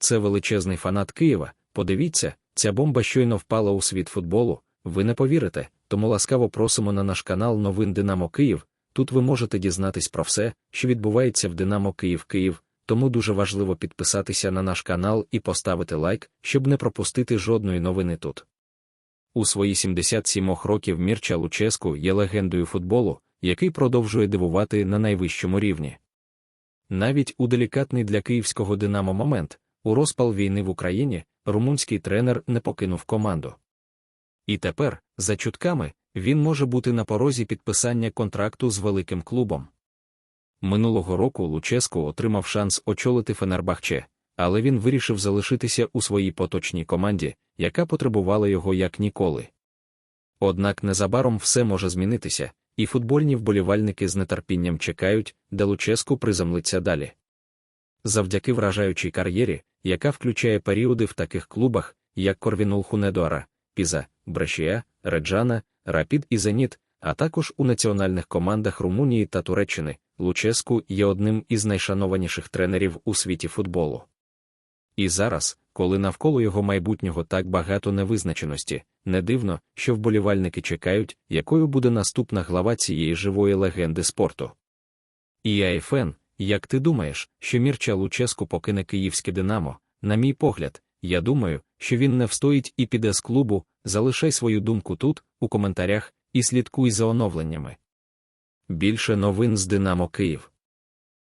це величезний фанат Києва. Подивіться, ця бомба щойно впала у світ футболу. Ви не повірите, тому ласкаво просимо на наш канал Новин Динамо Київ. Тут ви можете дізнатись про все, що відбувається в Динамо Київ Київ. Тому дуже важливо підписатися на наш канал і поставити лайк, щоб не пропустити жодної новини тут. У свої 77 років Мірча Луческу є легендою футболу, який продовжує дивувати на найвищому рівні. Навіть у делікатний для київського Динамо момент, у розпал війни в Україні, румунський тренер не покинув команду. І тепер, за чутками, він може бути на порозі підписання контракту з великим клубом. Минулого року Луческу отримав шанс очолити Фенербахче, але він вирішив залишитися у своїй поточній команді, яка потребувала його як ніколи. Однак незабаром все може змінитися, і футбольні вболівальники з нетерпінням чекають, де Луческу приземлиться далі. Завдяки вражаючій кар'єрі, яка включає періоди в таких клубах, як Корвінул Хунедуара, Піза, Брешія, Реджана, Рапід і Зеніт, а також у національних командах Румунії та Туреччини, Луческу є одним із найшанованіших тренерів у світі футболу. І зараз, коли навколо його майбутнього так багато невизначеності, не дивно, що вболівальники чекають, якою буде наступна глава цієї живої легенди спорту. І Айфен, як ти думаєш, що Мірча Луческу покине київське Динамо? На мій погляд, я думаю, що він не встоїть і піде з клубу, залишай свою думку тут, у коментарях, і слідкуй за оновленнями. Більше новин з Динамо Київ.